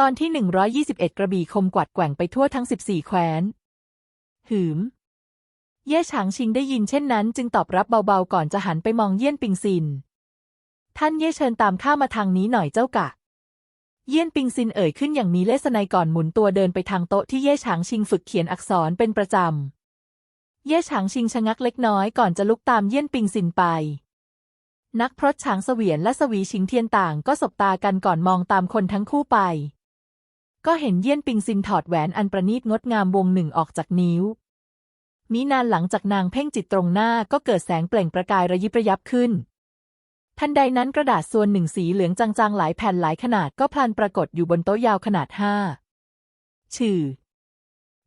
ตอนที่ 121 กระบี่คมกวัดแกว่งไปทั่วทั้ง 14 แคว้น หืม เย่ฉางชิงได้ยินเช่นนั้น จึงตอบรับเบาๆ ก่อนจะหันไปมองเยี่ยนปิงซิน ท่านเย่เชิญตามข้ามาทางนี้หน่อยเจ้ากะ เยี่ยนปิงซินเอ่ยขึ้นอย่างมีเลสไนยก่อนหมุนตัวเดินไปทางโต๊ะที่เย่ฉางชิงฝึกเขียนอักษรเป็นประจำ เย่ฉางชิงชะงักเล็กน้อยก่อนจะลุกตามเยี่ยนปิงซินไปนักพรตฉางเสวียนและสวีชิงเทียนต่างก็สบตากันก่อนมองตามคนทั้งคู่ไป ก็เห็นเยี่ยนปิงซินถอดแหวนอันประณีตงดงามวงหนึ่งออกจากนิ้วมินานหลังจากนางเพ่งจิตตรงหน้าก็เกิดแสงเปล่งประกายระยิบระยับขึ้น ทันใดนั้นกระดาษส่วนหนึ่งสีเหลืองจางๆหลายแผ่นหลายขนาดก็พลันปรากฏอยู่บนโต๊ะยาวขนาดห้าชื่อ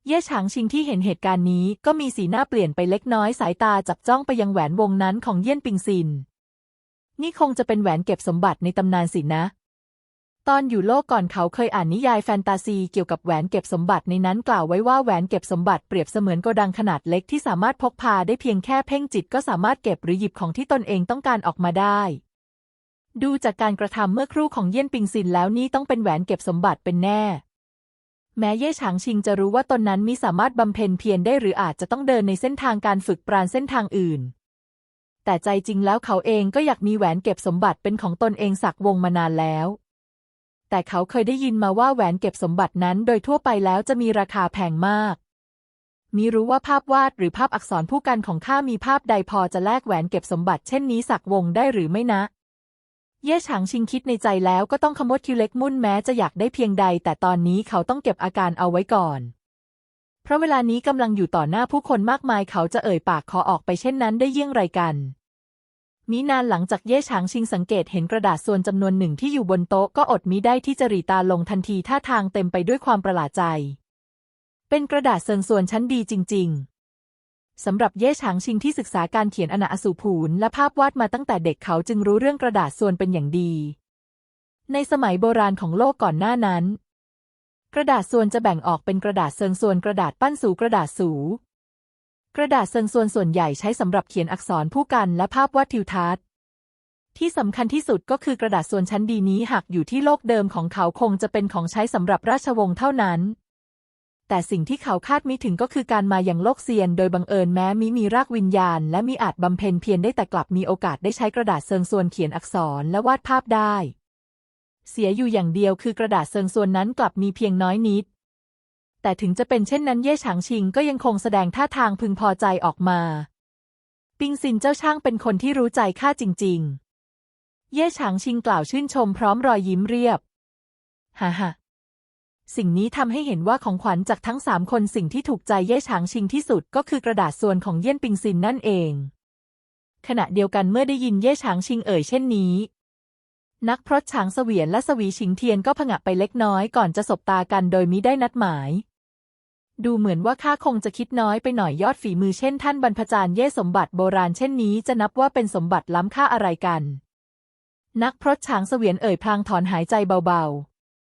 เย่ฉางชิงที่เห็นเหตุการณ์นี้ก็มีสีหน้าเปลี่ยนไปเล็กน้อยสายตาจับจ้องไปยังแหวนวงนั้นของเยี่ยนปิงซิน นี่คงจะเป็นแหวนเก็บสมบัติในตำนานสินะ ตอนอยู่โลกก่อนเขาเคยอ่านนิยายแฟนตาซีเกี่ยวกับแหวนเก็บสมบัติในนั้นกล่าวไว้ว่าแหวนเก็บสมบัติเปรียบเสมือนโกดังขนาดเล็กที่สามารถพกพาได้เพียงแค่เพ่งจิตก็สามารถเก็บหรือหยิบของที่ตนเองต้องการออกมาได้ ดูจากการกระทำเมื่อครู่ของเยี่ยนปิงซินแล้วนี่ต้องเป็นแหวนเก็บสมบัติเป็นแน่ แม้เย่ฉางชิงจะรู้ว่าตนนั้นมิสามารถบำเพ็ญเพียรได้หรืออาจจะต้องเดินในเส้นทางการฝึกปราณเส้นทางอื่น แต่ใจจริงแล้วเขาเองก็อยากมีแหวนเก็บสมบัติเป็นของตนเองสักวงมานานแล้ว แต่เขาเคยได้ยินมาว่าแหวนเก็บสมบัตินั้นโดยทั่วไปแล้วจะมีราคาแพงมากมีรู้ว่าภาพวาดหรือภาพอักษรผู้กันของข้ามีภาพใดพอจะแลกแหวนเก็บสมบัติเช่นนี้สักวงได้หรือไม่นะ เย่ฉางชิงคิดในใจแล้วก็ต้องขมวดคิ้วเล็กมุ่นแม้จะอยากได้เพียงใด แต่ตอนนี้เขาต้องเก็บอาการเอาไว้ก่อน เพราะเวลานี้กำลังอยู่ต่อหน้าผู้คนมากมายเขาจะเอ่ยปากขอออกไปเช่นนั้นได้เยี่ยงไรกัน มินานหลังจากเย่ฉางชิงสังเกตเห็นกระดาษส่วนจำนวนหนึ่งที่อยู่บนโต๊ะก็อดมิได้ที่จะรีตาลงทันทีท่าทางเต็มไปด้วยความประหลาดใจ เป็นกระดาษเซิงส่วนชั้นดีจริง ๆสำหรับเย่ฉางชิงที่ศึกษาการเขียนอนาอสูผูนและภาพวาดมาตั้งแต่เด็กเขาจึงรู้เรื่องกระดาษส่วนเป็นอย่างดี ในสมัยโบราณของโลกก่อนหน้านั้น กระดาษส่วนจะแบ่งออกเป็นกระดาษเซิงส่วนกระดาษปั้นสูกระดาษสู กระดาษเซิงส่วนส่วนใหญ่ใช้สำหรับเขียนอักษรผู้กันและภาพวาดทิวทัศน์ ที่สำคัญที่สุดก็คือกระดาษส่วนชั้นดีนี้หากอยู่ที่โลกเดิมของเขาคงจะเป็นของใช้สำหรับราชวงศ์เท่านั้น แต่สิ่งที่เขาคาดไม่ถึงก็คือการมาอย่างโลกเซียน โดยบังเอิญแม้มิมีรากวิญญาณ และมีอาจบำเพ็ญเพียรได้แต่กลับมีโอกาสได้ใช้กระดาษเซิงส่วนเขียนอักษรและวาดภาพได้ เสียอยู่อย่างเดียวคือกระดาษเซิงส่วนนั้นกลับมีเพียงน้อยนิด แต่ถึงจะเป็นเช่นนั้นเย่ฉางชิงก็ยังคงแสดงท่าทางพึงพอใจออกมา ปิงซินเจ้าช่างเป็นคนที่รู้ใจข้าจริง ๆ เย่ฉางชิงกล่าวชื่นชมพร้อมรอยยิ้มเรียบ ฮ่าฮ่าสิ่งนี้ทำให้เห็นว่าของขวัญจากทั้งสามคนสิ่งที่ถูกใจเย่ฉางชิงที่สุดก็คือกระดาษส่วนของเยี่ยนปิงซินนั่นเอง ขณะเดียวกันเมื่อได้ยินเย่ฉางชิงเอ่ยเช่นนี้ นักพรตฉางเสวียนและสวีชิงเทียนก็ผงะไปเล็กน้อยก่อนจะสบตากันโดยมิได้นัดหมาย ดูเหมือนว่าข้าคงจะคิดน้อยไปหน่อยยอดฝีมือเช่นท่านบรรพจารย์เย่สมบัติโบราณเช่นนี้จะนับว่าเป็นสมบัติล้ำค่าอะไรกัน นักพรตช้างเสวียนเอ่ยพลางถอนหายใจเบา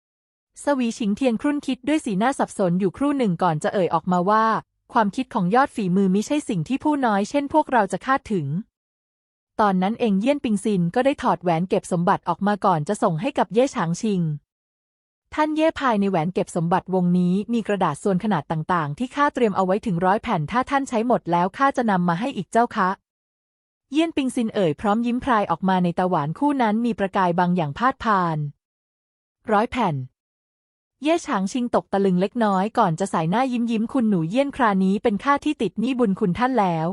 ๆ สวีชิงเทียนครุ่นคิดด้วยสีหน้าสับสนอยู่ครู่หนึ่งก่อนจะเอ่ยออกมาว่า ความคิดของยอดฝีมือมิใช่สิ่งที่ผู้น้อยเช่นพวกเราจะคาดถึง ตอนนั้นเองเยี่ยนปิงซินก็ได้ถอดแหวนเก็บสมบัติออกมาก่อนจะส่งให้กับเย่ฉางชิง ท่านเย่ภายในแหวนเก็บสมบัติวงนี้มีกระดาษส่วนขนาดต่างๆ ที่ข้าเตรียมเอาไว้ถึงร้อยแผ่นถ้าท่านใช้หมดแล้วข้าจะนำมาให้อีกเจ้าคะเยี่ยนปิงซินเอ่ยพร้อมยิ้มพรายออกมาในตาหวานคู่นั้นมีประกายบางอย่างพาดพาน ร้อยแผ่น เย่ฉางชิงตกตะลึงเล็กน้อยก่อนจะสายหน้ายิ้มยิ้มคุณหนูเยี่ยนครานี้เป็นข้าที่ติดหนี้บุญคุณท่านแล้ว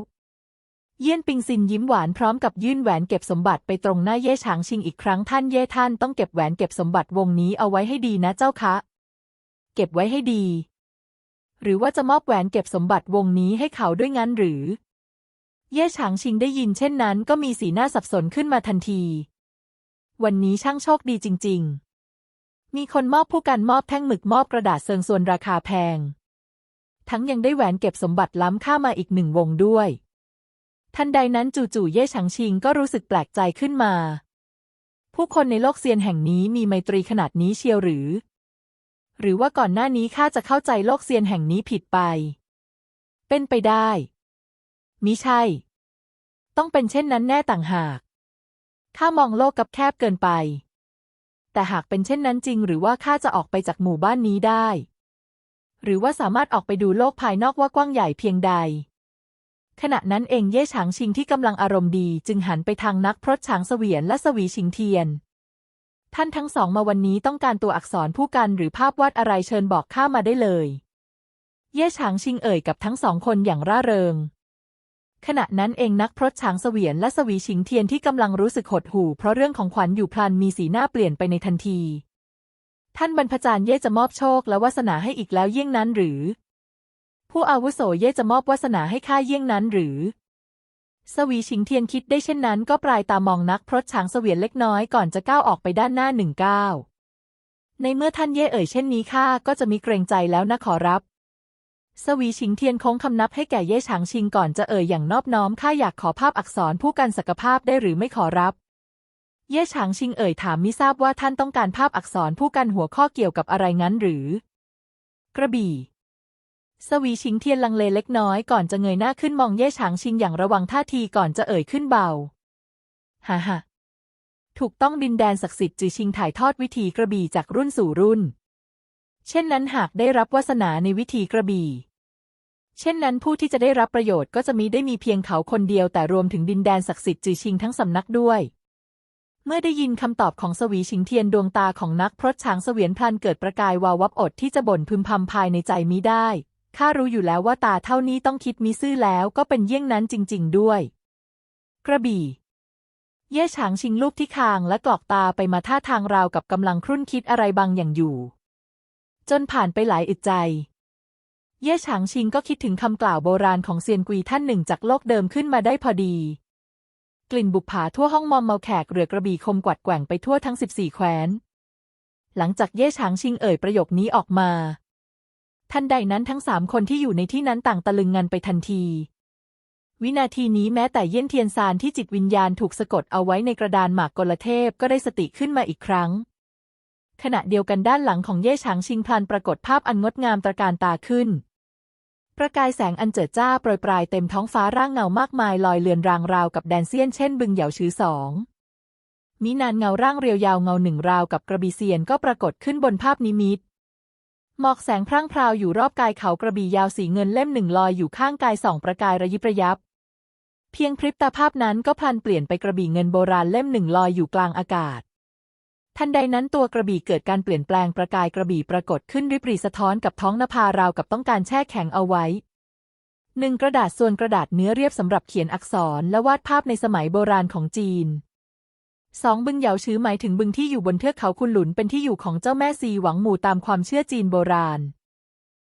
เยี่ยนปิงซินยิ้มหวานพร้อมกับยื่นแหวนเก็บสมบัติไปตรงหน้าเย่ฉางชิงอีกครั้งท่านเย่ท่านต้องเก็บแหวนเก็บสมบัติวงนี้เอาไว้ให้ดีนะเจ้าคะ เก็บไว้ให้ดี หรือว่าจะมอบแหวนเก็บสมบัติวงนี้ให้เขาด้วยงั้นหรือ เย่ฉางชิงได้ยินเช่นนั้น ก็มีสีหน้าสับสนขึ้นมาทันที วันนี้ช่างโชคดีจริง ๆ มีคนมอบผู้กันมอบแท่งหมึกมอบกระดาษเซิงส่วนราคาแพง ทั้งยังได้แหวนเก็บสมบัติล้ำค่ามาอีกหนึ่งวงด้วย ทันใดนั้นจู่ๆเย่ฉางชิงก็รู้สึกแปลกใจขึ้นมา ผู้คนในโลกเซียนแห่งนี้มีไมตรีขนาดนี้เชียวหรือ หรือว่าก่อนหน้านี้ข้าจะเข้าใจโลกเซียนแห่งนี้ผิดไป เป็นไปได้ มิใช่ ต้องเป็นเช่นนั้นแน่ต่างหาก ข้ามองโลกกับแคบเกินไป แต่หากเป็นเช่นนั้นจริง หรือว่าข้าจะออกไปจากหมู่บ้านนี้ได้ หรือว่าสามารถออกไปดูโลกภายนอกว่ากว้างใหญ่เพียงใด ขณะนั้นเองเย่ฉางชิงที่กำลังอารมณ์ดีจึงหันไปทางนักพรตฉางเสวียนและสวีชิงเทียน ท่านทั้งสองมาวันนี้ต้องการตัวอักษรผู้กันหรือภาพวาดอะไรเชิญบอกข้ามาได้เลย เย่ฉางชิงเอ่ยกับทั้งสองคนอย่างร่าเริง ขณะนั้นเองนักพรตฉางเสวียนและสวีชิงเทียนที่กำลังรู้สึกหดหู่เพราะเรื่องของขวัญอยู่พลันมีสีหน้าเปลี่ยนไปในทันที ท่านบรรพจารย์เย่จะมอบโชคและวาสนาให้อีกแล้วเยี่ยงนั้นหรือ ผู้อาวุโสเย่จะมอบวาสนาให้ข้าเยี่ยงนั้นหรือ สวีชิงเทียนคิดได้เช่นนั้นก็ปลายตามองนักพรตฉางเสวียนเล็กน้อยก่อนจะก้าวออกไปด้านหน้าหนึ่งก้าวในเมื่อท่านเย่เอ่ยเช่นนี้ข้าก็จะมีเกรงใจแล้วนะขอรับ สวีชิงเทียนคงคำนับให้แก่เย่ฉางชิงก่อนจะเอ่ยอย่างนอบน้อมข้าอยากขอภาพอักษรผู้กันศักภาพได้หรือไม่ขอรับ เย่ฉางชิงเอ่ยถามมิทราบว่าท่านต้องการภาพอักษรผู้กันหัวข้อเกี่ยวกับอะไรงั้นหรือ กระบี่ สวีชิงเทียนลังเลเล็กน้อยก่อนจะเงยหน้าขึ้นมองเย่ฉางชิงอย่างระวังท่าทีก่อนจะเอ่ยขึ้นเบาฮ่าฮ่าถูกต้องดินแดนศักดิ์สิทธิ์จือชิงถ่ายทอดวิธีกระบี่จากรุ่นสู่รุ่น เช่นนั้นหากได้รับวาสนาในวิธีกระบี่ เช่นนั้นผู้ที่จะได้รับประโยชน์ก็จะมีได้มีเพียงเขาคนเดียวแต่รวมถึงดินแดนศักดิ์สิทธิ์จือชิงทั้งสำนักด้วย เมื่อได้ยินคำตอบของสวีชิงเทียนดวงตาของนักพรตช้างเสวียนพลันเกิดประกายวาววับอดที่จะบ่นพึมพำภายในใจมิได้ ข้ารู้อยู่แล้วว่าตาเท่านี้ต้องคิดมิซื่อแล้วก็เป็นเยี่ยงนั้นจริง ๆ ด้วย กระบี่ เย่ฉางชิงลูกที่คางและกรอกตาไปมาท่าทางราวกับกำลังครุ่นคิดอะไรบางอย่างอยู่ จนผ่านไปหลายอึดใจ เย่ฉางชิงก็คิดถึงคำกล่าวโบราณของเซียนกุยท่านหนึ่งจากโลกเดิมขึ้นมาได้พอดี กลิ่นบุปผาทั่วห้องมอมเมาแขกเรือกระบี่คมกวัดแกว่งไปทั่วทั้งสิบสี่แคว้นหลังจากเย่ฉางชิงเอ่ยประโยคนี้ออกมา ทันใดนั้นทั้งสามคนที่อยู่ในที่นั้นต่างตะลึงงันไปทันที วินาทีนี้แม้แต่เยี่ยนเทียนซานที่จิตวิญญาณถูกสะกดเอาไว้ในกระดานหมากกลเทพก็ได้สติขึ้นมาอีกครั้ง ขณะเดียวกันด้านหลังของเย่ฉางชิงพลันปรากฏภาพอันงดงามตระการตาขึ้น ประกายแสงอันเจิดจ้าโปรยปลายเต็มท้องฟ้าร่างเงามากมายลอยเลือนรางราวกับแดนเซียนเช่นบึงเหยาชื้อสองมินานเงาร่างเรียวยาวเงาหนึ่งราวกับกระบี่เซียนก็ปรากฏขึ้นบนภาพนิมิต หมอกแสงพร่างพราวอยู่รอบกายเขากระบี่ยาวสีเงินเล่มหนึ่งลอยอยู่ข้างกายสองประกายระยิบระยับ เพียงพริบตาภาพนั้นก็พลันเปลี่ยนไปกระบี่เงินโบราณเล่มหนึ่งลอยอยู่กลางอากาศ ทันใดนั้นตัวกระบี่เกิดการเปลี่ยนแปลงประกายกระบี่ปรากฏขึ้นริบหรี่สะท้อนกับท้องนภาราวกับต้องการแช่แข็งเอาไว้หนึ่งกระดาษส่วนกระดาษเนื้อเรียบสำหรับเขียนอักษรและวาดภาพในสมัยโบราณของจีน สองบึงเหยาชื้อหมายถึงบึงที่อยู่บนเทือกเขาคุนหลุนเป็นที่อยู่ของเจ้าแม่ซีหวังหมู่ตามความเชื่อจีนโบราณ